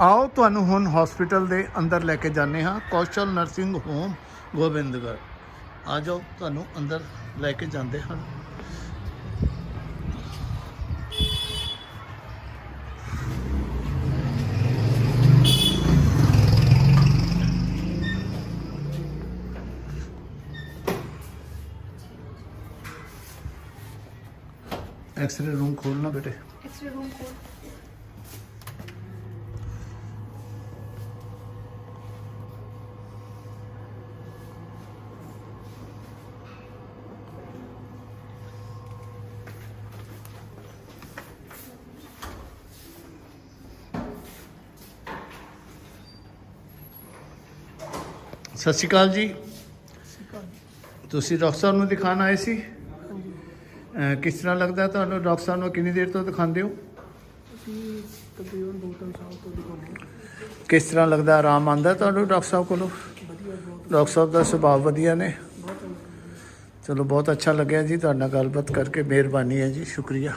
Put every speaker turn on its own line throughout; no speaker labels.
ਆਓ ਤੁਹਾਨੂੰ ਹੁਣ ਹਸਪੀਟਲ ਦੇ ਅੰਦਰ ਲੈ ਕੇ ਜਾਂਦੇ ਹਾਂ, ਕੌਸ਼ਲ ਨਰਸਿੰਗ ਹੋਮ ਗੋਬਿੰਦਗੜ ਆ ਜਾਓ, ਤੁਹਾਨੂੰ ਅੰਦਰ ਲੈ ਕੇ ਜਾਂਦੇ ਹਨ ਐਕਸਰੇ ਰੂਮ ਖੋਲਣਾ ਬੇਟੇ।
ਐਕਸਰੇ ਰੂਮ ਖੋਲ
ਸਤਿ ਸ਼੍ਰੀ ਅਕਾਲ ਜੀ। ਤੁਸੀਂ ਡਾਕਟਰ ਸਾਹਿਬ ਨੂੰ ਦਿਖਾਣ ਆਏ ਸੀ? ਅਹ ਕਿਸ ਤਰ੍ਹਾਂ ਲੱਗਦਾ ਤੁਹਾਨੂੰ ਡਾਕਟਰ ਸਾਹਿਬ ਨੂੰ ਕਿੰਨੀ ਦੇਰ ਤੋਂ ਦਿਖਾਉਂਦੇ ਹੋ?
ਅਸੀਂ ਤਕਰੀਬਨ ਦੋ ਤਿੰਨ ਸਾਲ ਤੋਂ ਦਿਖਾਉਂਦੇ ਹਾਂ।
ਕਿਸ ਤਰ੍ਹਾਂ ਲੱਗਦਾ? ਆਰਾਮ ਆਉਂਦਾ ਤੁਹਾਨੂੰ ਡਾਕਟਰ ਸਾਹਿਬ ਕੋਲੋਂ?
ਵਧੀਆ ਬਹੁਤ
ਡਾਕਟਰ ਸਾਹਿਬ ਦਾ ਸੁਭਾਅ ਵਧੀਆ ਨੇ।
ਬਹੁਤ
ਚਲੋ ਬਹੁਤ ਅੱਛਾ ਲੱਗਿਆ ਜੀ ਤੁਹਾਡੇ ਨਾਲ ਗੱਲਬਾਤ ਕਰਕੇ। ਮਿਹਰਬਾਨੀ ਹੈ ਜੀ ਸ਼ੁਕਰੀਆ।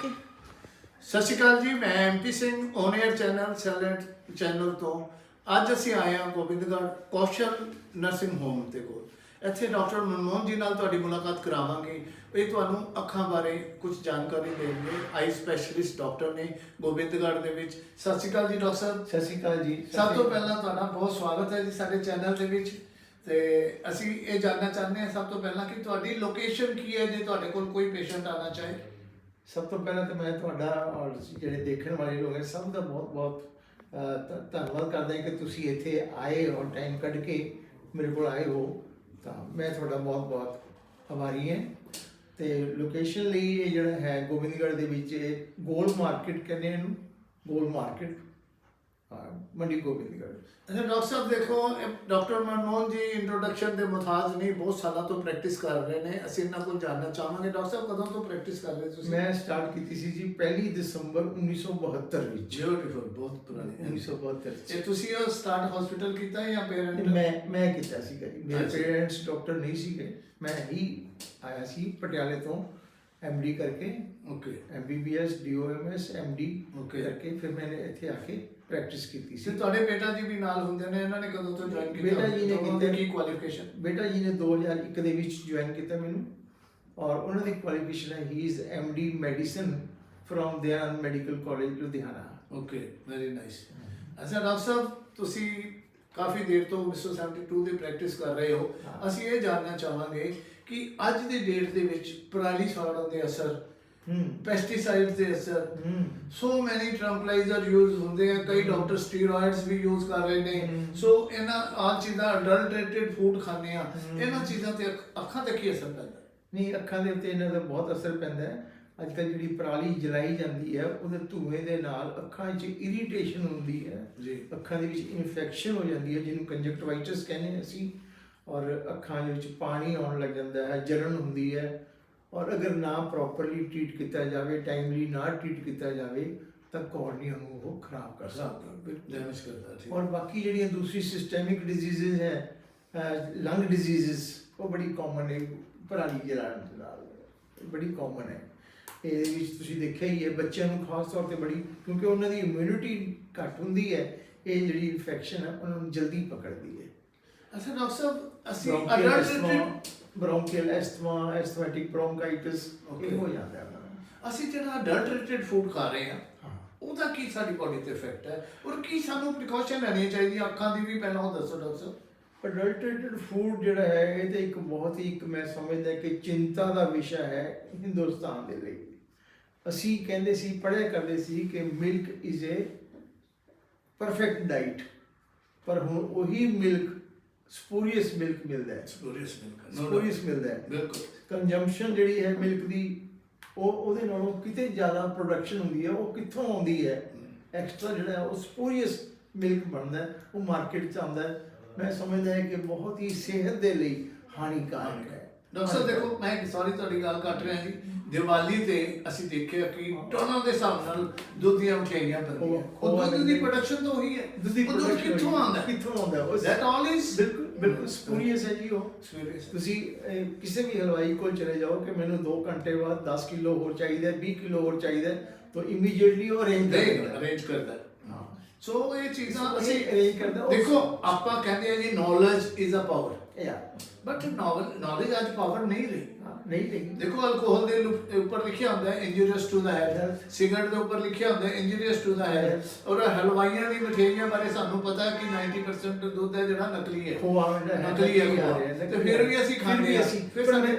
ਓਕੇ
ਸਤਿ ਸ਼੍ਰੀ ਅਕਾਲ ਜੀ ਮੈਂ MP Singh on air channel ਸੈਲੈਂਟ channel ਤੋਂ। ਅੱਜ ਅਸੀਂ ਆਏ ਹਾਂ ਗੋਬਿੰਦਗੜ੍ਹ ਕੌਸ਼ਲ ਨਰਸਿੰਗ ਹੋਮ ਤੇ ਕੋਲ। ਇੱਥੇ ਡਾਕਟਰ ਮਨਮੋਹਨ ਜੀ ਨਾਲ ਤੁਹਾਡੀ ਮੁਲਾਕਾਤ ਕਰਾਵਾਂਗੇ। ਇਹ ਤੁਹਾਨੂੰ ਅੱਖਾਂ ਬਾਰੇ ਕੁਝ ਜਾਣਕਾਰੀ ਦੇਣਗੇ। ਆਈ ਸਪੈਸ਼ਲਿਸਟ ਡਾਕਟਰ ਨੇ ਗੋਬਿੰਦਗੜ੍ਹ ਦੇ ਵਿੱਚ। ਸਤਿ ਸ਼੍ਰੀ ਅਕਾਲ ਜੀ ਡਾਕਟਰ ਸਾਹਿਬ।
ਸਤਿ ਸ਼੍ਰੀ ਅਕਾਲ ਜੀ।
ਸਭ ਤੋਂ ਪਹਿਲਾਂ ਤੁਹਾਡਾ ਬਹੁਤ ਸਵਾਗਤ ਹੈ ਜੀ ਸਾਡੇ ਚੈਨਲ ਦੇ ਵਿੱਚ। ਤੇ ਅਸੀਂ ਇਹ ਜਾਣਨਾ ਚਾਹੁੰਦੇ ਹਾਂ ਸਭ ਤੋਂ ਪਹਿਲਾਂ ਕਿ ਤੁਹਾਡੀ ਲੋਕੇਸ਼ਨ ਕੀ ਹੈ ਜੇ ਤੁਹਾਡੇ ਕੋਲ ਕੋਈ ਪੇਸ਼ੈਂਟ ਆਣਾ ਚਾਹੇ।
ਸਭ ਤੋਂ ਪਹਿਲਾਂ ਤਾਂ ਮੈਂ ਤੁਹਾਡਾ ਔਰ ਜਿਹੜੇ ਦੇਖਣ ਵਾਲੇ ਲੋਕ ਹੈ ਸਭ ਦਾ ਬਹੁਤ ਬਹੁਤ ਧੰਨਵਾਦ ਕਰਦਾ ਹਾਂ ਕਿ ਤੁਸੀਂ ਇੱਥੇ ਆਏ ਹੋ ਟਾਈਮ ਕੱਢ ਕੇ ਮੇਰੇ ਕੋਲ ਆਏ ਹੋ। ਤਾਂ ਮੈਂ ਤੁਹਾਡਾ ਬਹੁਤ ਬਹੁਤ ਆਭਾਰੀ ਹਾਂ। ਤੇ ਲੋਕੇਸ਼ਨ ਲਈ ਇਹ ਜਿਹੜਾ ਹੈ ਗੋਬਿੰਦਗੜ੍ਹ ਦੇ ਵਿੱਚ ਗੋਲ ਮਾਰਕੀਟ ਕਹਿੰਦੇ ਇਹਨੂੰ, ਗੋਲ ਮਾਰਕੀਟ ਮੰਡੀ ਗੋਬਿੰਦਗੜ੍ਹ
ਅੱਛਾ ਡਾਕਟਰ ਸਾਹਿਬ ਦੇਖੋ ਡਾਕਟਰ ਮਨਮੋਹਨ ਜੀ ਇੰਟਰੋਡਕਸ਼ਨ ਦੇ ਮੁਤਾਜ ਨਹੀਂ ਬਹੁਤ ਸਾਲਾਂ ਤੋਂ ਪ੍ਰੈਕਟਿਸ ਕਰ ਰਹੇ ਨੇ। ਅਸੀਂ ਇਹਨਾਂ ਕੋਲ ਜਾਣਨਾ ਚਾਹਾਂਗੇ। ਡਾਕਟਰ ਸਾਹਿਬ ਕਦੋਂ ਤੋਂ ਪ੍ਰੈਕਟਿਸ ਕਰ ਰਹੇ ਤੁਸੀਂ?
ਮੈਂ ਸਟਾਰਟ ਕੀਤੀ ਸੀ ਜੀ 1 ਦਸੰਬਰ 1972 ਵਿੱਚ।
ਬਿਊਟੀਫੁਲ ਬਹੁਤ ਪੁਰਾਣੀ
1972 ਚ
ਇਹ ਤੁਸੀਂ ਉਹ ਸਟਾਰਟ ਹਸਪੀਟਲ ਕੀਤਾ ਜਾਂ ਪੇਰੈਂਟ
ਮੈਂ ਮੈਂ ਕੀਤਾ ਸੀਗਾ ਜੀ। ਮੇਰੇ। ਪੇਰੈਂਟਸ ਡਾਕਟਰ ਨਹੀਂ ਸੀਗੇ। ਮੈਂ ਹੀ ਆਇਆ ਸੀ ਪਟਿਆਲੇ ਤੋਂ। ਐਮਡੀ ਕਰਕੇ।
Okay
MBBS DOMS MD
Okay.
ਕਰਕੇ ਫਿਰ ਮੈंने ਇੱਥੇ ਆ ਕੇ ਪ੍ਰੈਕਟਿਸ ਕੀਤੀ
ਸੀ। ਤੁਹਾਡੇ ਬੇਟਾ ਜੀ ਵੀ ਨਾਲ ਹੁੰਦੇ ਨੇ? ਇਹਨਾਂ ਨੇ ਕਦੋਂ ਤੋਂ ਜੁਆਇਨ ਕੀਤਾ?
ਬੇਟਾ ਜੀ ਨੇ ਕੀਤਾ-
ਕੀ ਕੁਆਲੀਫਿਕੇਸ਼ਨ
ਬੇਟਾ ਜੀ ਨੇ 2001 ਦੇ ਵਿੱਚ ਜੁਆਇਨ ਕੀਤਾ ਮੈਨੂੰ। ਔਰ ਉਹਨਾਂ ਦੀ ਕੁਆਲੀਫਿਕੇਸ਼ਨ ਹੈ ਹੀ is MD medicine from Dayanand medical college Ludhiana.
Okay very nice ਅੱਛਾ ਡਾਕਟਰ ਸਾਹਿਬ ਤੁਸੀਂ ਕਾਫੀ ਦੇਰ ਤੋਂ 1972 ਦੀ ਪ੍ਰੈਕਟਿਸ ਕਰ ਰਹੇ ਹੋ।
ਹਾਂ।
ਅਸੀਂ ਇਹ ਜਾਣਨਾ ਚਾਹਾਂਗੇ ਕਿ ਅੱਜ ਦੀ ਡੇਟ ਦੇ ਵਿੱਚ ਪਰਾਲੀ ਸਾੜਨ ਦੇ ਅਸਰ
ਹੂੰ।
ਪੈਸਟੀਸਾਈਡਸ ਦੇ ਅਸਰ
ਹੂੰ।
ਸੋ ਮੈਨੀ ਟ੍ਰੰਕਲਾਈਜ਼ਰ ਯੂਜ਼ ਹੁੰਦੇ ਆ ਕਈ ਡਾਕਟਰ ਸਟੀਰੋਇਡਸ ਵੀ ਯੂਜ਼ ਕਰ ਰਹੇ ਨੇ। ਸੋ ਇਹਨਾਂ ਆ ਚੀਜ਼ਾਂ ਅਡਲਟਰੇਟਡ ਫੂਡ ਖਾਂਦੇ ਆ। ਇਹਨਾਂ ਚੀਜ਼ਾਂ ਤੇ ਅੱਖ- ਤੇ ਕੀ ਅਸਰ ਪੈਂਦਾ?
ਨਹੀਂ ਅੱਖਾਂ ਦੇ ਉੱਤੇ ਇਹਨਾਂ ਦਾ ਬਹੁਤ ਅਸਰ ਪੈਂਦਾ ਹੈ। ਅੱਜ ਕੱਲ੍ਹ ਜਿਹੜੀ ਪਰਾਲੀ ਜਲਾਈ ਜਾਂਦੀ ਹੈ ਉਹਦੇ ਧੂਏ ਦੇ ਨਾਲ ਅੱਖਾਂ 'ਚ ਇਰੀਟੇਸ਼ਨ ਹੁੰਦੀ ਹੈ।
ਜੀ।
ਅੱਖਾਂ ਦੇ ਵਿੱਚ ਇਨਫੈਕਸ਼ਨ ਹੋ ਜਾਂਦੀ ਹੈ ਜਿਹਨੂੰ ਕੰਜਕਟਿਵਾਈਟਿਸ ਕਹਿੰਦੇ ਅਸੀਂ। ਔਰ ਅੱਖਾਂ ਦੇ ਵਿੱਚ ਪਾਣੀ ਆਉਣ ਲੱਗ ਜਾਂਦਾ ਹੈ ਜਲਨ ਹੁੰਦੀ ਹੈ। ਔਰ ਅਗਰ ਨਾ ਪ੍ਰੋਪਰਲੀ ਟ੍ਰੀਟ ਕੀਤਾ ਜਾਵੇ ਟਾਈਮਲੀ ਨਾ ਟ੍ਰੀਟ ਕੀਤਾ ਜਾਵੇ ਤਾਂ ਕੋਰਨੀਆ ਨੂੰ ਉਹ ਖਰਾਬ ਕਰ ਸਕਦਾ। ਹੈ
ਡੈਮੇਜ ਕਰਦਾ ਠੀਕ।
ਔਰ ਬਾਕੀ ਜਿਹੜੀਆਂ ਦੂਸਰੀ ਸਿਸਟੈਮਿਕ ਡਿਜ਼ੀਜ਼ਸ ਹੈ ਲੰਗ ਡਿਜ਼ੀਜ਼ਸ ਉਹ ਬੜੀ ਕਾਮਨ ਹੈ ਪਰਾਲੀ ਜਲਾਉਣ ਦੇ ਨਾਲ ਬੜੀ ਕਾਮਨ ਹੈ। ਇਹਦੇ ਵਿੱਚ ਤੁਸੀਂ ਦੇਖਿਆ ਹੀ ਹੈ ਬੱਚਿਆਂ ਨੂੰ ਖਾਸ ਤੌਰ ਤੇ ਬੜੀ ਕਿਉਂਕਿ ਉਹਨਾਂ ਦੀ ਇਮਿਊਨਿਟੀ ਘੱਟ ਹੁੰਦੀ ਹੈ ਇਹ ਜਿਹੜੀ ਇਨਫੈਕਸ਼ਨ ਹੈ ਉਹਨਾਂ ਨੂੰ ਜਲਦੀ ਪਕੜਦੀ ਹੈ।
ਅੱਛਾ ਡਾਕਟਰ ਸਾਹਿਬ ਅਸੀਂ
ਐਸਥਮਾ ਬ੍ਰੌਂਕੀਅਲ ਐਸਥਮਾ ਐਸਥਮੈਟਿਕ ਬ੍ਰੌਂਕਾਈਟਿਸ
Okay.
ਇਹ ਹੋ ਜਾਂਦਾ ਹੈ।
ਅਸੀਂ ਜਿਹੜਾ ਅਡਲਟਰੇਟਡ ਫੂਡ ਖਾ ਰਹੇ
ਹਾਂ
ਉਹਦਾ ਕੀ ਸਾਡੀ ਬਾਡੀ ਤੇ ਇਫੈਕਟ ਹੈ? ਔਰ ਕੀ ਸਾਨੂੰ ਪ੍ਰੀਕਾਸ਼ਨ ਲੈਣੀ ਚਾਹੀਦੀ ਹੈ? ਅੱਖਾਂ ਦੀ ਵੀ ਪਹਿਲਾਂ ਉਹ ਦੱਸੋ ਡਾਕਟਰ ਸਾਹਿਬ।
ਅਡਲਟਰੇਟਡ ਫੂਡ ਜਿਹੜਾ ਹੈ ਇਹ ਤੇ ਇੱਕ ਬਹੁਤ ਹੀ ਇੱਕ ਮੈਂ ਸਮਝਦਾ ਕਿ ਚਿੰਤਾ ਦਾ ਵਿਸ਼ਾ ਹੈ ਹਿੰਦੁਸਤਾਨ ਦੇ ਲਈ। ਅਸੀਂ ਕਹਿੰਦੇ ਸੀ ਪੜ੍ਹਿਆ ਕਰਦੇ ਸੀ ਕਿ milk is a perfect diet ਪਰ ਹੁਣ ਉਹੀ ਮਿਲਕ ਸਪੂਰੀਅਸ ਮਿਲਕ ਮਿਲਦਾ ਹੈ।
ਸਪੂਰੀਅਸ ਮਿਲਕ
ਸਪੂਰੀਅਸ ਮਿਲਦਾ ਹੈ।
ਬਿਲਕੁਲ।
ਕੰਜੰਪਸ਼ਨ ਜਿਹੜੀ ਹੈ ਮਿਲਕ ਦੀ ਉਹ ਉਹਦੇ ਨਾਲੋਂ ਕਿਤੇ ਜ਼ਿਆਦਾ ਪ੍ਰੋਡਕਸ਼ਨ ਹੁੰਦੀ ਹੈ ਉਹ ਕਿੱਥੋਂ ਆਉਂਦੀ ਹੈ? ਐਕਸਟਰਾ ਜਿਹੜਾ ਹੈ ਉਹ ਸਪੋਰੀਅਸ ਮਿਲਕ ਬਣਦਾ ਉਹ ਮਾਰਕੀਟ 'ਚ ਆਉਂਦਾ ਹੈ। ਮੈਂ ਸਮਝਦਾ ਹਾਂ ਕਿ ਬਹੁਤ ਹੀ ਸਿਹਤ ਦੇ ਲਈ ਹਾਨੀਕਾਰਕ ਹੈ।
ਡਾਕਟਰ ਸਾਹਿਬ ਦੇਖੋ ਮੈਂ ਸੌਰੀ ਤੁਹਾਡੀ ਗੱਲ ਕੱਟ ਰਿਹਾ ਜੀ। ਦੀਵਾਲੀ ਤੇ ਅਸੀਂ ਦੇਖਿਆ ਕਿ ਟਨਾਂ ਦੇ ਹਿਸਾਬ ਨਾਲ ਦੁੱਧ ਦੀਆਂ ਮਠਿਆਈਆਂ ਬਣਦੀਆਂ।
ਉਹ-
ਦੁੱਧ ਦੀ ਪ੍ਰੋਡਕਸ਼ਨ ਤਾਂ ਉਹੀ ਹੈ।
ਦੁੱਧ ਦੀ production
ਕਿੱਥੋਂ ਆਉਂਦਾ?
ਕਿੱਥੋਂ ਆਉਂਦਾ? ਉਹ
ਦੈਟ ਆਲ ਇਜ਼
ਬਿਲਕੁਲ ਬਿਲਕੁਲ ਸਪੂਰੀਅਸ ਹੈ ਜੀ ਉਹ। ਤੁਸੀਂ ਕਿਸੇ ਵੀ ਹਲਵਾਈ ਕੋਲ ਚਲੇ ਜਾਓ ਕਿ ਮੈਨੂੰ 2 ਘੰਟੇ ਬਾਅਦ 10 ਕਿਲੋ ਹੋਰ ਚਾਹੀਦਾ ਹੈ 20 ਕਿਲੋ ਹੋਰ ਚਾਹੀਦਾ ਤਾਂ ਇਮੀਡੀਏਟਲੀ ਉਹ ਅਰੇਂਜ
ਦੇ
ਕਰ
ਅਰੇਂਜ ਕਰਦਾ। ਹੈ। ਸੋ ਇਹ ਚੀਜ਼ਾਂ ਅਸੀਂ
arrange ਕਰਦਾ,
ਦੇਖੋ ਆਪਾਂ ਕਹਿੰਦੇ ਆ ਜੀ ਨੌਲੇਜ ਇਜ਼ ਅ ਪਾਵਰ
ਯਾ
ਬਟ ਨੌਲੇਜ ਅੱਜ ਪਾਵਰ ਨਹੀਂ ਰਹੀ।
ਨਹੀਂ ਨਹੀਂ
ਦੇਖੋ ਅਲਕੋਹਲ ਦੇ ਉੱਪਰ ਲਿਖਿਆ ਹੁੰਦਾ ਹੈ injurious to the health. Cigarette ਦੇ ਉੱਪਰ ਲਿਖਿਆ ਹੁੰਦਾ ਹੈ ਇੰਜੂਰੀਅਸ ਟੂ ਦਾ ਹੈਲਥ ਔਰ ਹਲਵਾਈਆਂ ਦੀ ਮਠਿਆਈਆਂ ਬਾਰੇ ਸਾਨੂੰ ਪਤਾ ਹੈ ਕਿ 90% ਦੁੱਧ ਹੈ ਜਿਹੜਾ ਨਕਲੀ ਹੈ।
ਖੋਆ
ਨਕਲੀ ਹੈ।
ਰਿਹਾ
ਤੇ ਫਿਰ ਵੀ ਅਸੀਂ ਖਾਂਦੇ ਹਾਂ। ਫਿਰ ਸਾਡੇ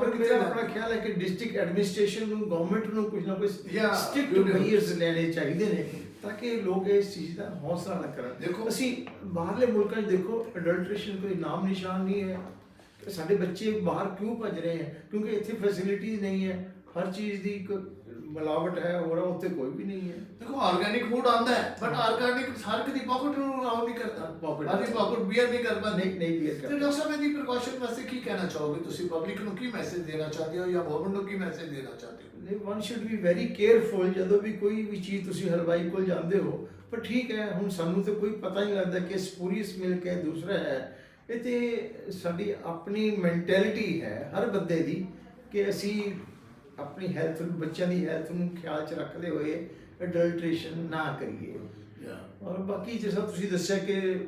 ਪਰ
ਕਿੱਥੇ
ਮੇਰਾ
ਹੈ?
ਆਪਣਾ ਖਿਆਲ ਹੈ ਕਿ ਡਿਸਟ੍ਰਿਕਟ ਐਡਮਿਨਿਸਟ੍ਰੇਸ਼ਨ ਨੂੰ ਗਵਰਨਮੈਂਟ ਨੂੰ ਕੁਝ ਨਾ ਕੁਝ ਸਟ੍ਰਿਕਟ. ਮੇਜਰਸ ਲੈਣੇ ਚਾਹੀਦੇ ਨੇ। ਤਾਂ ਕਿ ਲੋਕ ਇਸ ਚੀਜ਼ ਦਾ ਹੌਸਲਾ ਨਾ ਕਰਨ।
ਦੇਖੋ-
ਅਸੀਂ ਬਾਹਰਲੇ ਮੁਲਕਾਂ 'ਚ ਦੇਖੋ ਅਡਲਟ੍ਰੇਸ਼ਨ ਕੋਈ ਨਾਮ ਨਿਸ਼ਾਨ ਨਹੀਂ ਹੈ। ਸਾਡੇ ਬੱਚੇ ਬਾਹਰ ਕਿਉਂ ਭੱਜ ਰਹੇ ਹਨ ਕਿਉਂਕਿ ਇੱਥੇ ਫੈਸਿਲਿਟੀਜ਼ ਨਹੀਂ ਹੈ। ਹਰ ਚੀਜ਼ ਦੀ ਇੱਕ ਮਿਲਾਵਟ ਹੈ ਹੋਰ ਉੱਥੇ ਕੋਈ ਵੀ ਨਹੀਂ ਹੈ।
ਦੇਖੋ ਆਰਗੈਨਿਕ ਫੂਡ ਆਂਦਾ ਹੈ ਬਟ ਆਰਗੈਨਿਕ ਹਰ ਇੱਕ ਦੀ ਪਾਕਟ ਨੂੰ ਆਉ ਨਹੀਂ ਕਰਦਾ।
Pocket-
ਆਦੀ ਪਾਕਟ ਬੀਅਰ ਨਹੀਂ ਕਰਦਾ।
ਨਹੀਂ- ਨਹੀਂ bear ਕਰਦਾ।
ਤੇ ਡਾਕਟਰ ਸਾਹਿਬ ਇਹਦੀ ਪ੍ਰੀਕਾਸ਼ਨ ਵਾਸਤੇ ਕੀ ਕਹਿਣਾ ਚਾਹੋਗੇ? ਤੁਸੀਂ ਪਬਲਿਕ ਨੂੰ ਕੀ ਮੈਸੇਜ ਦੇਣਾ ਚਾਹਦੇ ਹੋ ਜਾਂ ਗਵਰਨਮੈਂਟ ਨੂੰ ਕੀ ਮੈਸੇਜ ਦੇਣਾ ਚਾਹਦੇ ਹੋ?
ਨਹੀਂ one should be very careful ਜਦੋਂ ਵੀ ਕੋਈ ਵੀ ਚੀਜ਼ ਤੁਸੀਂ ਹਲਵਾਈ ਕੋਲ ਜਾਂਦੇ ਹੋ। ਪਰ ਠੀਕ ਹੈ ਹੁਣ ਸਾਨੂੰ ਤੇ ਕੋਈ ਪਤਾ ਨਹੀਂ ਲੱਗਦਾ ਕਿ ਸਪੂਰੀਅਸ ਮਿਲਕ ਹੈ ਦੂਸਰਾ ਹੈ। ਇਹ ਤੇ ਸਾਡੀ ਆਪਣੀ ਮੈਂਟੈਲਿਟੀ ਹੈ ਹਰ ਬੰਦੇ ਦੀ ਕਿ ਅਸੀਂ ਆਪਣੀ ਹੈਲਥ ਨੂੰ ਬੱਚਿਆਂ ਦੀ ਹੈਲਥ ਨੂੰ ਖਿਆਲ 'ਚ ਰੱਖਦੇ ਹੋਏ ਅਡਲਟ੍ਰੇਸ਼ਨ ਨਾ ਕਰੀਏ ਔਰ ਬਾਕੀ ਜਿਸ ਤਰ੍ਹਾਂ ਤੁਸੀਂ ਦੱਸਿਆ ਕਿ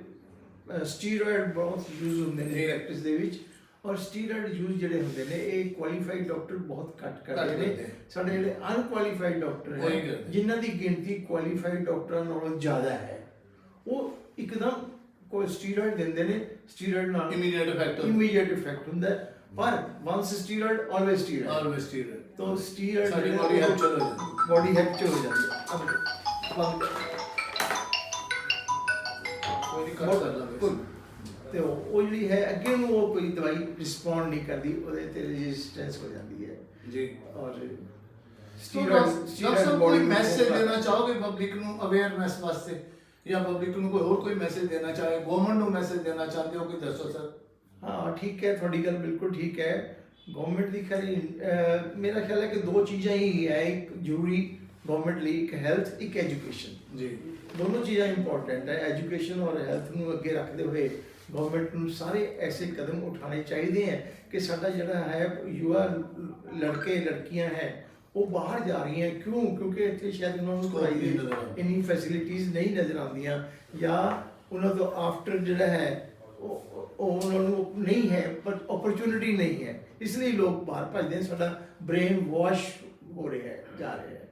ਸਟੀਰੋਇਡ ਬਹੁਤ ਯੂਜ਼ ਹੁੰਦੇ ਨੇ। ਪ੍ਰੈਕਟਿਸ ਦੇ ਵਿੱਚ ਔਰ ਸਟੀਰੋਇਡ ਯੂਜ਼ ਜਿਹੜੇ ਹੁੰਦੇ ਨੇ ਇਹ ਕੁਆਲੀਫਾਈਡ ਡਾਕਟਰ ਬਹੁਤ ਘੱਟ ਕਰਦੇ ਨੇ। ਸਾਡੇ ਜਿਹੜੇ ਅਨਕੁਆਲੀਫਾਈਡ ਡਾਕਟਰ ਹੈ। ਜਿਨ੍ਹਾਂ ਦੀ ਗਿਣਤੀ ਕੁਆਲੀਫਾਈਡ ਡਾਕਟਰਾਂ ਨਾਲੋਂ ਜ਼ਿਆਦਾ ਹੈ ਉਹ ਇੱਕਦਮ ਕੋਈ ਸਟੀਰੋਇਡ ਦਿੰਦੇ ਨੇ ਸਟੀਰੋਇਡ ਨਾਲ। ਇਮੀਡੀਏਟ ਇਫੈਕਟ ਹੁੰਦਾ ਹੈ ਪਰ once steroid always steroid
always
steroid
ਤੋਂ ਸਟੀਰਡ ਸਾਡੀ ਬੋਡੀ ਹੈਪਚਰ ਹੋ
ਜਾਂਦੀ ਬੋਡੀ ਹੈਪਚਰ ਹੋ ਜਾਂਦੀ ਅਬ ਪਲੰਗ
ਕੋਈ ਨਹੀਂ ਕਰ ਸਕਦਾ
ਤੇ ਉਹ ਜਿਹੜੀ ਹੈ ਅੱਗੇ ਨੂੰ ਉਹ ਕੋਈ ਦਵਾਈ ਰਿਸਪੌਂਡ ਨਹੀਂ ਕਰਦੀ ਉਹਦੇ ਤੇ ਰੈਜ਼ਿਸਟੈਂਸ ਹੋ ਜਾਂਦੀ ਹੈ
ਜੀ
ਔਰ
ਸਟੀਰੋਇਡ ਕੋਈ ਮੈਸੇਜ ਦੇਣਾ ਚਾਹੋਗੇ ਪਬਲਿਕ ਨੂੰ ਅਵੇਅਰਨੈਸ ਵਾਸਤੇ ਜਾਂ ਪਬਲਿਕ ਨੂੰ ਕੋਈ ਹੋਰ ਕੋਈ ਮੈਸੇਜ ਦੇਣਾ ਚਾਹੇ ਗਵਰਨਮੈਂਟ ਨੂੰ ਮੈਸੇਜ ਦੇਣਾ ਚਾਹੁੰਦੇ ਹੋ ਕਿ ਦੱਸੋ ਸਰ
ਹਾਂ ਠੀਕ ਹੈ ਤੁਹਾਡੀ ਗੱਲ ਬਿਲਕੁਲ ਠੀਕ ਹੈ। ਗਵਰਨਮੈਂਟ ਦੀ ਖਰੀ ਮੇਰਾ ਖਿਆਲ ਹੈ ਕਿ ਦੋ ਚੀਜ਼ਾਂ ਹੀ ਹੈ ਇੱਕ ਜ਼ਰੂਰੀ ਗਵਰਨਮੈਂਟ ਲਈ ਇੱਕ ਹੈਲਥ ਇੱਕ ਐਜੂਕੇਸ਼ਨ
ਜੀ।
ਦੋਨੋਂ ਚੀਜ਼ਾਂ ਇੰਪੋਰਟੈਂਟ ਹੈ। ਐਜੂਕੇਸ਼ਨ ਔਰ ਹੈਲਥ ਨੂੰ ਅੱਗੇ ਰੱਖਦੇ ਹੋਏ ਗਵਰਨਮੈਂਟ ਨੂੰ ਸਾਰੇ ਐਸੇ ਕਦਮ ਉਠਾਣੇ ਚਾਹੀਦੇ ਹੈ ਕਿ ਸਾਡਾ ਜਿਹੜਾ ਹੈ ਯੁਵਾ ਲੜਕੇ ਲੜਕੀਆਂ ਹੈ ਉਹ ਬਾਹਰ ਜਾ ਰਹੀਆਂ। ਕਿਉਂ? ਕਿਉਂਕਿ ਇੱਥੇ ਸ਼ਾਇਦ ਉਹਨਾਂ ਨੂੰ ਦੀ
ਆਉਂਦਾ।
ਇੰਨੀ ਫੈਸਿਲਿਟੀਆਂ ਨਹੀਂ ਨਜ਼ਰ ਆਉਂਦੀਆਂ ਜਾਂ ਉਹਨਾਂ ਤੋਂ ਆਫਟਰ ਜਿਹੜਾ ਹੈ ਉਹਨਾਂ ਨੂੰ ਨਹੀਂ ਹੈ ਪਰ ਓਪਰਚੁਨਿਟੀ ਨਹੀਂ ਹੈ। ਇਸ ਲਈ ਲੋਕ ਬਾਹਰ ਭੱਜਦੇ ਨੇ, ਸਾਡਾ ਬ੍ਰੇਨ ਵਾਸ਼ ਹੋ ਰਿਹਾ ਹੈ, ਜਾ ਰਿਹਾ ਹੈ।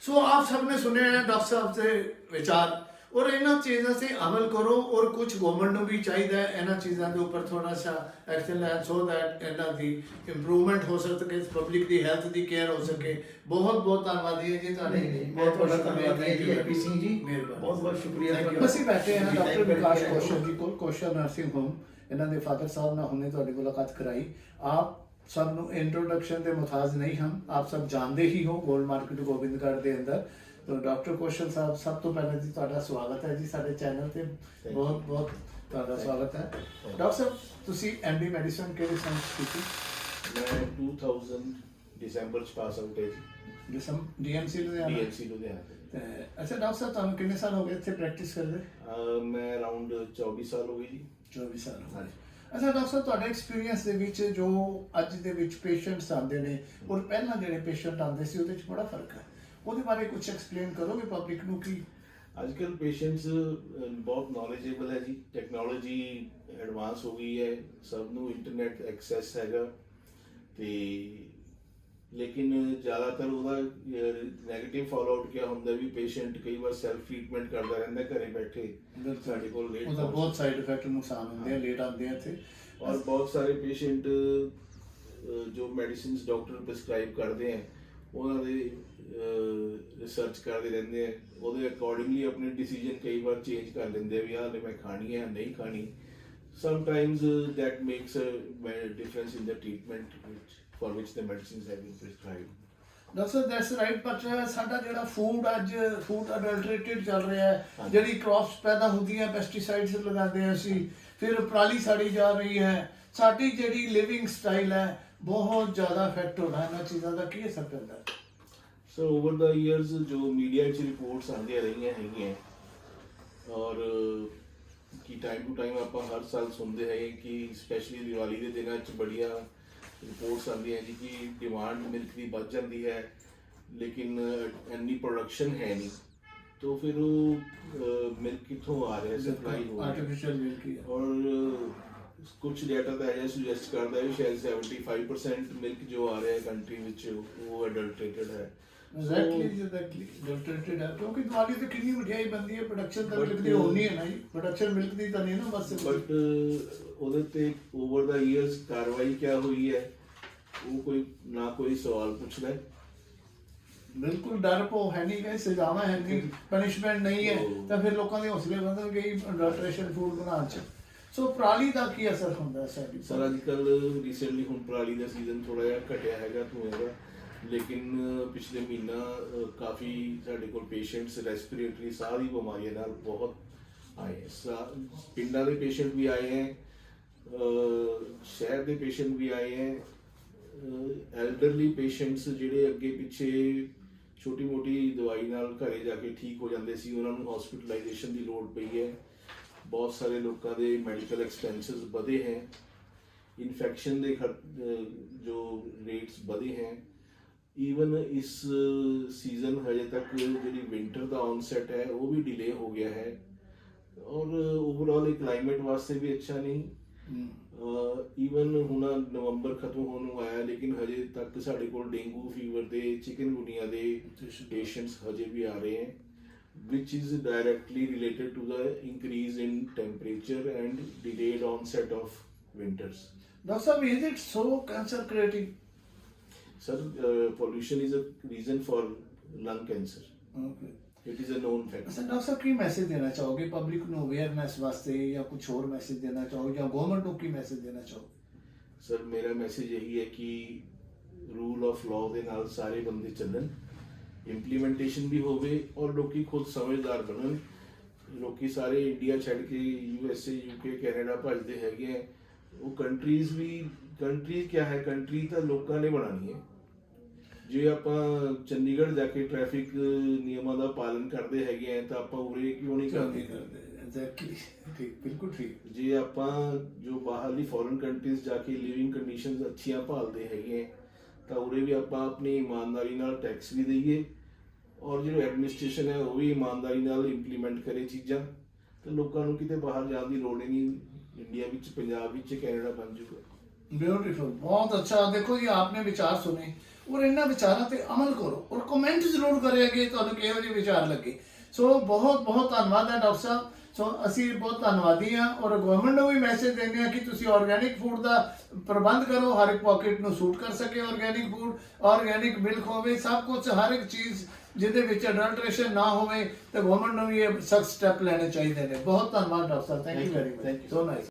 ਸੋ ਆਪ ਸਭ ਨੇ ਸੁਨੇ ਡਾਕਟਰ ਸਾਹਿਬ ਦੇ ਵਿਚਾਰ। ਔਰ ਇਹਨਾਂ ਚੀਜ਼ਾਂ ਤੇ ਅਮਲ ਕਰੋ ਔਰ ਕੁਝ ਗਵਰਨਮੈਂਟ ਨੂੰ ਵੀ ਚਾਹੀਦਾ ਹੈ ਇਹਨਾਂ ਚੀਜ਼ਾਂ ਦੇ ਉੱਪਰ ਥੋੜਾ ਸਾ ਐਕਸ਼ਨ ਲੈਣ ਸੋ ਦੈਟ ਇਹਨਾਂ ਦੀ ਇੰਪਰੂਵਮੈਂਟ ਹੋ ਸਕੇ ਪਬਲਿਕ ਦੀ ਹੈਲਥ ਦੀ ਕੇਅਰ ਹੋ ਸਕੇ। ਬਹੁਤ ਬਹੁਤ ਧੰਨਵਾਦੀ ਹੈ ਜੀ ਤੁਹਾਡੇ
ਮੈਂ ਤੁਹਾਡਾ ਧੰਨਵਾਦ ਹੈ ਜੀ ਐਪੀ ਸਿੰਘ ਜੀ।
ਮਿਹਰਬਾਨੀ।
ਬਹੁਤ ਬਹੁਤ ਸ਼ੁਕਰੀਆ।
ਅਸੀਂ ਬੈਠੇ ਹਾਂ ਡਾਕਟਰ ਵਿਕਾਸ। ਕੌਸ਼ਲ ਜੀ ਕੋਲ ਕੌਸ਼ਲ ਨਰਸਿੰਗ ਹੋਮ ਇਹਨਾਂ ਦੇ ਫਾਦਰ ਸਾਹਿਬ ਨਾਲ ਹੁਣੇ ਤੁਹਾਡੀ ਮੁਲਾਕਾਤ ਕਰਾਈ। ਆਪ ਸਭ ਨੂੰ ਇੰਟਰੋਡਕਸ਼ਨ ਦੇ ਮੁਤਾਜ ਨਹੀਂ ਹਮ। ਆਪ ਸਭ ਜਾਣਦੇ ਹੀ ਹੋ ਗੋਲਡ ਮਾਰਕੀਟ ਗੋਬਿੰਦਗੜ੍ਹ ਦੇ ਅੰਦਰ। ਤਾਂ ਡਾਕਟਰ ਕੌਸ਼ਲ ਸਾਹਿਬ ਸਭ ਤੋਂ ਪਹਿਲਾਂ ਜੀ ਤੁਹਾਡਾ ਸਵਾਗਤ ਹੈ ਜੀ ਸਾਡੇ ਚੈਨਲ ਤੇ. ਬਹੁਤ ਬਹੁਤ ਤੁਹਾਡਾ ਸਵਾਗਤ ਹੈ। ਡਾਕਟਰ ਸਾਹਿਬ ਤੁਸੀਂ ਐਮਡੀ ਮੈਡੀਸਨ ਕਿਹੜੇ ਸੰਸਥਾ ਕੀਤੀ?
ਮੈਂ 2000 ਦਸੰਬਰ ਚ ਪਾਸ ਆਊਟ ਹੈ ਜੀ।
ਜਿਸਮ ਡੀਐਮਸੀ ਲੁਧਿਆਣਾ
ਡੀਐਮਸੀ ਲੁਧਿਆਣਾ ਤੋਂ।
ਅੱਛਾ ਡਾਕਟਰ ਸਾਹਿਬ ਤੁਹਾਨੂੰ ਕਿੰਨੇ ਸਾਲ ਹੋ ਗਏ ਇੱਥੇ ਪ੍ਰੈਕਟਿਸ ਕਰਦੇ?
ਮੈਂ ਅਰਾਊਂਡ 24 ਸਾਲ ਹੋ ਗਏ ਜੀ।
24 ਸਾਲ ਹੋ ਗਏ। ਅੱਛਾ ਡਾਕਟਰ ਸਾਹਿਬ ਤੁਹਾਡੇ ਐਕਸਪੀਰੀਅੰਸ ਦੇ ਵਿੱਚ ਜੋ ਅੱਜ ਦੇ ਵਿੱਚ ਪੇਸ਼ੈਂਟਸ ਆਉਂਦੇ ਨੇ ਔਰ ਪਹਿਲਾਂ ਜਿਹੜੇ ਪੇਸ਼ੈਂਟ ਆਉਂਦੇ ਸੀ ਉਹਦੇ ਵਿੱਚ ਬੜਾ ਫ਼ਰਕ ਹੈ। ਉਹਦੇ ਬਾਰੇ ਕੁਝ ਐਕਸਪਲੇਨ ਕਰੋਗੇ ਪਬਲਿਕ ਨੂੰ ਕਿ
ਅੱਜ ਕੱਲ ਪੇਸ਼ੈਂਟਸ ਬਹੁਤ ਨੌਲੇਜੇਬਲ ਹੈ ਜੀ। ਟੈਕਨੋਲੋਜੀ ਐਡਵਾਂਸ ਹੋ ਗਈ ਹੈ। ਸਭ ਨੂੰ ਇੰਟਰਨੈਟ ਐਕਸੈਸ ਹੈਗਾ। ਤੇ ਲੇਕਿਨ ਜ਼ਿਆਦਾਤਰ ਉਹਦਾ 네ਗੇਟਿਵ ਫਾਲੋਆਊਟ ਕੀ ਹੁੰਦਾ ਵੀ ਪੇਸ਼ੈਂਟ ਕਈ ਵਾਰ ਸੈਲਫ ਟ੍ਰੀਟਮੈਂਟ ਕਰਦਾ ਰਹਿੰਦਾ ਘਰੇ ਬੈਠੇ। ਸਾਡੇ ਕੋਲ ਲੇਟ
ਉਹਦਾ ਬਹੁਤ ਸਾਈਡ ਇਫੈਕਟ ਨੁਕਸਾਨ ਹੁੰਦੇ ਆ ਲੇਟ ਆਉਂਦੇ ਆ ਇੱਥੇ।
ਔਰ ਬਹੁਤ ਸਾਰੇ ਪੇਸ਼ੈਂਟ ਜੋ ਮੈਡੀਸਿਨਸ ਡਾਕਟਰ ਪ੍ਰਸਕ੍ਰਾਈਬ ਕਰਦੇ ਆ ਉਹਨਾਂ ਦੇ ਰਿਸਰਚ ਕਰਦੇ ਰਹਿੰਦੇ ਆ। ਉਹਦੇ ਅਕੋਰਡਿੰਗਲੀ ਆਪਣੇ ਡਿਸੀਜਨ ਕਈ ਵਾਰ ਚੇਂਜ ਕਰ ਲੈਂਦੇ ਆ ਵੀ ਆਹ ਮੈਂ ਖਾਣੀ ਹੈ ਨਹੀਂ ਖਾਣੀ। Sometimes uh, that makes a difference in the treatment which, for which the medicines have been prescribed.
Doctor that's right but ਸਾਡਾ ਜਿਹੜਾ ਫੂਡ ਅੱਜ ਫੂਡ ਅਡਲਟਰੇਟਡ ਚੱਲ ਰਿਹਾ ਹੈ। ਜਿਹੜੀ ਕ੍ਰੌਪਸ ਪੈਦਾ ਹੁੰਦੀਆਂ ਪੈਸਟੀਸਾਈਡਸ ਲਗਾਉਂਦੇ ਹਾਂ ਅਸੀਂ ਫਿਰ ਪਰਾਲੀ ਸਾੜੀ ਜਾ ਰਹੀ ਹੈ। ਸਾਡੀ ਜਿਹੜੀ ਲਿਵਿੰਗ ਸਟਾਈਲ ਹੈ ਬਹੁਤ ਜ਼ਿਆਦਾ ਇਫੈਕਟ ਹੋਣਾ ਇਹਨਾਂ ਚੀਜ਼ਾਂ ਦਾ। ਕੀ ਅਸਰ ਪੈਂਦਾ? ਹੈ?
ਸੋ ਓਵਰ ਦਾ ਇਅਰਸ ਜੋ ਮੀਡੀਆ ਵਿੱਚ ਰਿਪੋਰਟਸ ਆਉਂਦੀਆਂ ਰਹੀਆਂ ਹੈਗੀਆਂ ਔਰ ਕਿ ਟਾਈਮ ਟੂ ਟਾਈਮ ਆਪਾਂ ਹਰ ਸਾਲ ਸੁਣਦੇ ਹੈਗੇ ਕਿ ਸਪੈਸ਼ਲੀ ਦੀਵਾਲੀ ਦੇ ਦਿਨਾਂ 'ਚ ਬੜੀਆਂ ਰਿਪੋਰਟਸ ਆਉਂਦੀਆਂ ਜੀ ਕਿ ਡਿਮਾਂਡ ਮਿਲਕ ਦੀ ਵੱਧ ਜਾਂਦੀ ਹੈ ਲੇਕਿਨ ਇੰਨੀ ਪ੍ਰੋਡਕਸ਼ਨ ਹੈ ਨਹੀਂ ਤਾਂ ਫਿਰ ਉਹ ਮਿਲਕ ਕਿੱਥੋਂ ਆ ਰਿਹਾ ਸਪਲਾਈ ਹੋ ਰਿਹਾ
ਆਰਟੀਫੀਸ਼ੀਅਲ ਮਿਲਕ ਹੀ ਹੈ
ਔਰ ਕੁਝ ਡਾਟਾ ਤਾਂ ਇਹ ਸੁਜੈਸਟ ਕਰਦਾ ਹੈ ਸ਼ਾਇਦ 75% ਮਿਲਕ ਜੋ ਆ ਰਿਹਾ ਹੈ ਕੰਟਰੀ ਵਿੱਚ ਉਹ ਅਡਲਟਰੇਟਡ ਹੈ।
ਐਗਜ਼ੈਕਟਲੀ ਐਗਜ਼ੈਕਟਲੀ ਅਡਲਟਰੇਟਡ ਹੈ ਕਿਉਂਕਿ ਦੀਵਾਲੀ ਤੇ ਕਿੰਨੀ ਮਠਿਆਈ ਬਣਦੀ ਹੈ ਪ੍ਰੋਡਕਸ਼ਨ ਤਾਂ ਮਿਲਕ ਦੀ ਹੋਣੀ ਹੈ ਨਾ ਜੀ। ਪ੍ਰੋਡਕਸ਼ਨ ਮਿਲਕ ਦੀ ਤਾਂ ਨਹੀਂ ਨਾ ਬਸ।
ਬਟ ਉਹਦੇ ਤੇ ਓਵਰ ਦਾ ਇਅਰਸ ਕਾਰਵਾਈ ਕਿਆ ਹੋਈ ਹੈ ਉਹ ਕੋਈ ਨਾ ਕੋਈ ਸਵਾਲ ਪੁੱਛਦਾ ਹੈ।
ਬਿਲਕੁਲ ਡਰ ਪੋ ਹੈ ਨਹੀਂ ਗਏ ਸਜ਼ਾਵਾਂ ਹੈ ਨਹੀਂ ਪਨਿਸ਼ਮੈਂਟ ਨਹੀਂ ਹੈ
ਉਹ-
ਤਾਂ ਫਿਰ ਲੋਕਾਂ ਦੇ ਹੌਸਲੇ ਵਧਣਗੇ ਹੀ ਅਡਲਟ੍ਰੇਸ਼ਨ ਫੂਡ ਬਣਾਉਣ ਚ। ਸੋ ਪਰਾਲੀ ਦਾ ਕੀ ਅਸਰ ਹੁੰਦਾ ਹੈ ਸਾਡੀ?
ਸਰ ਅੱਜ ਕੱਲ ਰੀਸੈਂਟਲੀ ਹੁਣ ਪਰਾਲੀ ਦਾ ਸੀਜ਼ਨ ਥੋੜਾ ਜਿਹਾ ਘਟਿਆ ਹੈਗਾ, ਧੂਏ ਦਾ। ਲੇਕਿਨ ਪਿਛਲੇ ਮਹੀਨਾ ਕਾਫੀ ਸਾਡੇ ਕੋਲ ਪੇਸ਼ੈਂਟਸ ਰੈਸਪੀਰੇਟਰੀ ਸਾਹ ਦੀ ਬਿਮਾਰੀਆਂ ਨਾਲ ਬਹੁਤ ਆਏ ਸਾ- ਪਿੰਡਾਂ ਦੇ ਪੇਸ਼ੈਂਟ ਵੀ ਆਏ ਹੈ ਸ਼ਹਿਰ ਦੇ ਪੇਸ਼ੈਂਟ ਵੀ ਆਏ ਹੈ ਐਲਡਰਲੀ ਪੇਸ਼ੈਂਟਸ ਜਿਹੜੇ ਅੱਗੇ ਪਿੱਛੇ ਛੋਟੀ ਮੋਟੀ ਦਵਾਈ ਨਾਲ ਘਰੇ ਜਾ ਕੇ ਠੀਕ ਹੋ ਜਾਂਦੇ ਸੀ, ਉਹਨਾਂ ਨੂੰ ਹਸਪੀਟਲਾਈਜੇਸ਼ਨ ਦੀ ਲੋੜ ਪਈ ਹੈ। ਬਹੁਤ ਸਾਰੇ ਲੋਕਾਂ ਦੇ ਮੈਡੀਕਲ ਐਕਸਪੈਂਸਸ ਵਧੇ ਹੈ। ਇਨਫੈਕਸ਼ਨ ਦੇ ਜੋ ਰੇਟਸ ਵਧੇ ਹੈ। ਈਵਨ ਇਸ ਸੀਜ਼ਨ ਹਜੇ ਤੱਕ ਜਿਹੜੀ ਵਿੰਟਰ ਦਾ ਔਨਸੈਟ ਹੈ ਉਹ ਵੀ ਡਿਲੇ ਹੋ ਗਿਆ ਹੈ। ਔਰ ਓਵਰਆਲ ਇਹ ਕਲਾਈਮੇਟ ਵਾਸਤੇ ਵੀ ਅੱਛਾ ਨਹੀਂ। ਈਵਨ ਹੁਣ ਨਵੰਬਰ ਖਤਮ ਹੋਣ ਨੂੰ ਆਇਆ ਲੇਕਿਨ ਹਜੇ ਤੱਕ ਸਾਡੇ ਕੋਲ ਡੇਂਗੂ ਫੀਵਰ ਦੇ ਚਿਕਨਗੁਨੀਆ ਦੇ ਪੇਸ਼ੈਂਟਸ ਹਜੇ ਵੀ ਆ ਰਹੇ ਹੈ। Which is directly related to the increase in temperature and delayed onset of winters.
Doctor Sahib is it so cancer creating
Sir, uh, pollution is a reason for lung cancer.
Okay
It is a known fact.
ਅੱਛਾ doctor ਸਾਹਿਬ ਕੀ message ਦੇਣਾ ਚਾਹੋਗੇ public ਨੂੰ awareness ਵਾਸਤੇ ਜਾਂ ਕੁਝ ਹੋਰ ਮੈਸੇਜ ਦੇਣਾ ਚਾਹੋਗੇ ਜਾਂ ਗਵਰਨਮੈਂਟ ਨੂੰ ਕੀ ਮੈਸੇਜ ਦੇਣਾ ਚਾਹੋਗੇ
ਸਰ ਮੇਰਾ ਮੈਸੇਜ ਇਹੀ ਹੈ ਕਿ ਰੂਲ ਆਫ ਲਾਅ ਦੇ ਨਾਲ ਸਾਰੇ ਬੰਦੇ ਚੱਲਣ ਇੰਪਲੀਮੈਂਟੇਸ਼ਨ ਵੀ ਹੋਵੇ ਔਰ ਲੋਕੀ ਖੁਦ ਸਮਝਦਾਰ ਬਣਨ। ਲੋਕੀ ਸਾਰੇ ਇੰਡੀਆ ਛੱਡ ਕੇ U S A U K Canada ਭੱਜਦੇ ਹੈਗੇ ਆ। ਉਹ ਕੰਟਰੀਜ਼ ਵੀ ਕੰਟਰੀ ਕਿਆ ਹੈ? ਕੰਟਰੀ ਤਾਂ ਲੋਕਾਂ ਨੇ ਬਣਾਣੀ ਹੈ। ਜੇ ਆਪਾਂ ਚੰਡੀਗੜ੍ਹ ਜਾ ਕੇ ਟ੍ਰੈਫਿਕ ਨਿਯਮਾਂ ਦਾ ਪਾਲਨ ਕਰਦੇ ਹੈਗੇ ਆ ਤਾਂ ਆਪਾਂ ਉਰੇ ਕਿਉਂ ਨਹੀਂ ਕਰਦੇ?
ਐਗਜ਼ੈਕਟਲੀ ਠੀਕ ਬਿਲਕੁਲ ਠੀਕ।
ਜੇ ਆਪਾਂ ਜੋ ਬਾਹਰਲੀ ਫੋਰਨ ਕੰਟਰੀਜ਼ ਜਾ ਕੇ ਲਿਵਿੰਗ ਕੰਡੀਸ਼ਨਸ ਅੱਛੀਆਂ ਭਾਲਦੇ ਹੈਗੇ ਆ, ਤਾਂ ਉਰੇ ਵੀ ਆਪਾਂ ਆਪਣੀ ਇਮਾਨਦਾਰੀ ਨਾਲ ਟੈਕਸ ਵੀ ਦਈਏ ਔਰ ਜਿਹੜਾ ਐਡਮਿਨਿਸਟ੍ਰੇਸ਼ਨ ਹੈ ਉਹ ਵੀ ਇਮਾਨਦਾਰੀ ਨਾਲ ਇੰਪਲੀਮੈਂਟ ਕਰੇ ਚੀਜ਼ਾਂ। ਤੇ ਲੋਕਾਂ ਨੂੰ ਕਿਤੇ ਬਾਹਰ ਜਾਣ ਦੀ ਲੋੜ ਹੀ ਨਹੀਂ ਇੰਡੀਆ ਵਿੱਚ, ਪੰਜਾਬ ਵਿੱਚ ਕੈਨੇਡਾ ਬਣ ਚੁੱਕਾ।
ਬਿਊਟੀਫੁਲ ਬਹੁਤ ਅੱਛਾ। ਦੇਖੋ ਜੀ, ਆਪਨੇ ਵਿਚਾਰ ਸੁਨੇ ਔਰ ਇਹਨਾਂ ਵਿਚਾਰਾਂ ਤੇ ਅਮਲ ਕਰੋ ਔਰ ਕਮੈਂਟ ਜ਼ਰੂਰ ਕਰਿਆ ਕਿ ਤੁਹਾਨੂੰ ਕਿਹੋ ਜਿਹੇ ਵਿਚਾਰ ਲੱਗੇ। ਸੋ ਬਹੁਤ ਬਹੁਤ ਧੰਨਵਾਦ ਹੈ ਡਾਕਟਰ ਸਾਹਿਬ। ਸੋ ਅਸੀਂ ਬਹੁਤ ਧੰਨਵਾਦੀ ਹਾਂ ਔਰ ਗਵਰਨਮੈਂਟ ਨੂੰ ਵੀ ਮੈਸੇਜ ਦਿੰਦੇ ਹਾਂ ਕਿ ਤੁਸੀਂ ਆਰਗੇਨਿਕ ਫੂਡ ਦਾ ਪ੍ਰਬੰਧ ਕਰੋ ਹਰ ਇੱਕ ਪਾਕਟ ਨੂੰ ਸੂਟ ਕਰ ਸਕੇ ਆਰਗੇਨਿਕ ਫੂਡ ਆਰਗੇਨਿਕ ਮਿਲਕ ਹੋਵੇ ਸਭ ਕੁਝ ਹਰ ਇੱਕ ਚੀਜ਼ ਜਿਹਦੇ ਵਿੱਚ ਅਡਲਟ੍ਰੇਸ਼ਨ ਨਾ ਹੋਵੇ ਤੇ ਗਵਰਨਮੈਂਟ ਨੂੰ ਵੀ ਇਹ ਸਖਤ ਸਟੈਪ ਲੈਣੇ ਚਾਹੀਦੇ ਨੇ ਬਹੁਤ ਧੰਨਵਾਦ doctor Sahib thank you. Very much. So nice